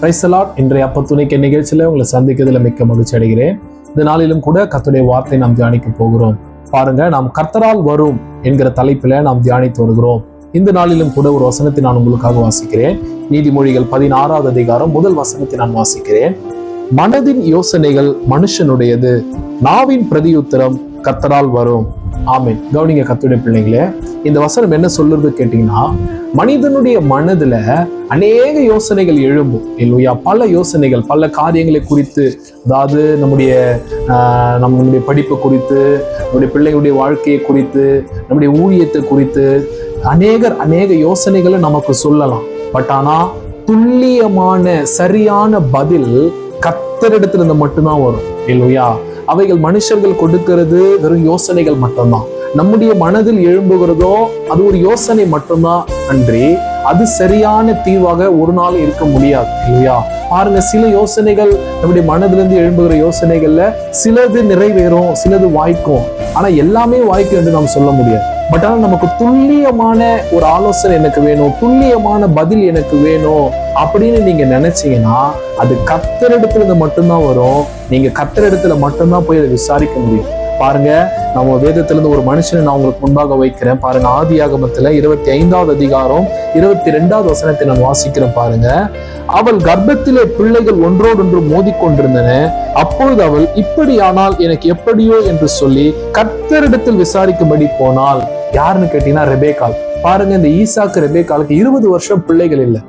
பிரைசலாட் இன்றைய அப்ப துணைக்க நிகழ்ச்சியில உங்களை சந்திக்கிறதுல மிக்க மகிழ்ச்சி அடைகிறேன். இந்த நாளிலும் கூட கத்துடைய வார்த்தை நாம் தியானிக்க போகிறோம். பாருங்க நாம் கர்த்தரால் வரும் என்கிற தலைப்பில் நாம் தியானித்து வருகிறோம். இந்த நாளிலும் கூட ஒரு வசனத்தை நான் உங்களுக்காக வாசிக்கிறேன். நீதிமொழிகள் பதினாறாவது அதிகாரம் முதல் வசனத்தை நான் வாசிக்கிறேன். மனதின் யோசனைகள் மனுஷனுடையது. நாவின் பிரதியுத்தரம் கர்த்தரால் வரும். ஆமை கவனிங்க கத்துடைய பிள்ளைங்களே இந்த வசனம் என்ன சொல்லுறது கேட்டீங்கன்னா மனிதனுடைய மனதுல அநேக யோசனைகள் எழும்பும். இல்லையா பல யோசனைகள் பல காரியங்களை குறித்து அதாவது நம்முடைய ஆஹ், நம்முடைய படிப்பு குறித்து நம்முடைய பிள்ளைகளுடைய வாழ்க்கையை குறித்து நம்முடைய ஊழியத்தை குறித்து அநேகர் அநேக யோசனைகளை நமக்கு சொல்லலாம். பட் ஆனா துல்லியமான சரியான பதில் கத்தரிடத்திலிருந்து மட்டும்தான் வரும். இல்லையா அவைகள் மனுஷர்கள் கொடுக்கிறது வெறும் யோசனைகள் மட்டும்தான். நம்முடைய மனதில் எழும்புகிறதோ அது ஒரு யோசனை மட்டும்தான் அன்றி அது சரியான தீர்வாக ஒரு நாள் இருக்க முடியாது இல்லையா? பாருங்க சில யோசனைகள் நம்முடைய மனதிலிருந்து எழும்புகிற யோசனைகள்ல சிலது நிறைவேறும் சிலது வாய்க்கும். ஆனா எல்லாமே வாய்க்கும் என்று நாம் சொல்ல முடியாது. பட் ஆனால் நமக்கு துல்லியமான ஒரு ஆலோசனை எனக்கு வேணும் துல்லியமான பதில் எனக்கு வேணும் அப்படின்னு நீங்க நினைச்சீங்கன்னா அது கத்தரிடத்துல இருந்து மட்டும்தான் வரும். நீங்க கத்தரிடத்துல மட்டும்தான் போய் அதை விசாரிக்க முடியும். பாருங்க நம்ம வேதத்திலிருந்து ஒரு மனுஷனை நான் உங்களுக்கு முன்பாக வைக்கிறேன். பாருங்க ஆதி ஆகமத்துல இருபத்தி ஐந்தாவது அதிகாரம் இருபத்தி ரெண்டாவது வசனத்தை நான் வாசிக்கிறேன் பாருங்க. அவள் கர்ப்பத்திலே பிள்ளைகள் ஒன்றோடொன்று மோதிக்கொண்டிருந்தன. அப்பொழுது அவள் இப்படியானால் எனக்கு எப்படியோ? என்று சொல்லி கர்த்தரிடத்தில் விசாரிக்கும்படி போனாள். யாருன்னு கேட்டீங்கன்னா ரெபேக்கால் பாருங்க இந்த ஈசாக்கு ரெபேக்காலுக்கு இருபது வருஷம் பிள்ளைகள் இல்லை.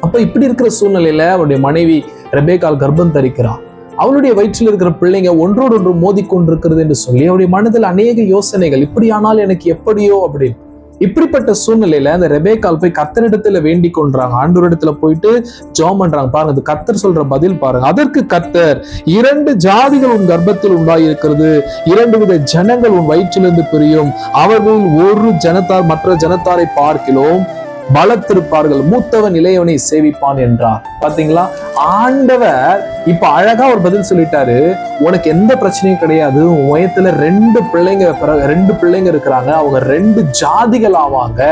அப்ப இப்படி இருக்கிற சூழ்நிலையில அவருடைய மனைவி ரெபேக்கால் கர்ப்பம் தரிக்கிறான் அவளுடைய வயிற்றில் இருக்கிற பிள்ளைங்க ஒன்றோடொன்று மோதி கொண்டிருக்கிறது என்று சொல்லி அவருடைய மனதில் அநேக யோசனைகள் இப்படியானால் எனக்கு எப்படியோ அப்படின்னு. இப்படிப்பட்ட சூழ்நிலையில அந்த ரெபேக்கால் போய் கத்தரிடத்துல வேண்டி கொண்டாங்க ஆண்டோரிடத்துல போயிட்டு ஜெபம் பண்றாங்க. பாருங்க கத்தர் சொல்ற பதில் பாருங்க. அதற்கு கத்தர் இரண்டு ஜாதிகள் உன் கர்ப்பத்தில் உண்டாயிருக்கிறது. இரண்டு வித ஜனங்கள் உன் வயிற்றிலிருந்து பிரியும். அவர்கள் ஒரு ஜனத்தார் மற்ற ஜனத்தாரை பார்க்கிறோம் பலத்திருப்பார்கள். மூத்தவன் இளையவனை சேவிப்பான் என்றார். பாத்தீங்களா? ஆண்டவர் இப்ப அழகா ஒரு பதில் சொல்லிட்டாரு. உனக்கு எந்த பிரச்சனையும் கிடையாது. உன் ரெண்டு பிள்ளைங்க ரெண்டு பிள்ளைங்க இருக்கிறாங்க. அவங்க ரெண்டு ஜாதிகள் ஆவாங்க.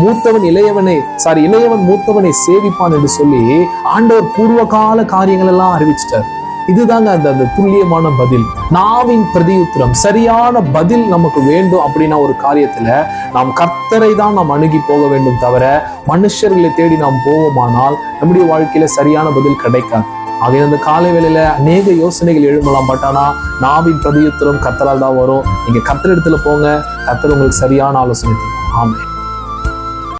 மூத்தவன் இளையவனை சாரி இளையவன் மூத்தவனை சேவிப்பான் என்று சொல்லி ஆண்டவர் பூர்வகால காரியங்கள் எல்லாம் அறிவிச்சிட்டார். இதுதாங்க அந்த அந்த துல்லியமான பதில். நாவின் பிரதியுத்திரம். சரியான பதில் நமக்கு வேண்டும் அப்படின்னா ஒரு காரியத்துல நாம் கர்த்தரை தான் நாம் அணுகி போக வேண்டும் தவிர மனுஷர்களை தேடி நாம் போவோமானால் நம்முடைய வாழ்க்கையில சரியான பதில் கிடைக்காது. ஆகைய அந்த காலை வேலையில அநேக யோசனைகள் எழும்பலாம். பட் ஆனா நாவின் பிரதியுத்திரம் கத்தரால் தான் வரும். நீங்க கத்தர் இடத்துல போங்க. கத்தர் உங்களுக்கு சரியான ஆலோசனை தரும்.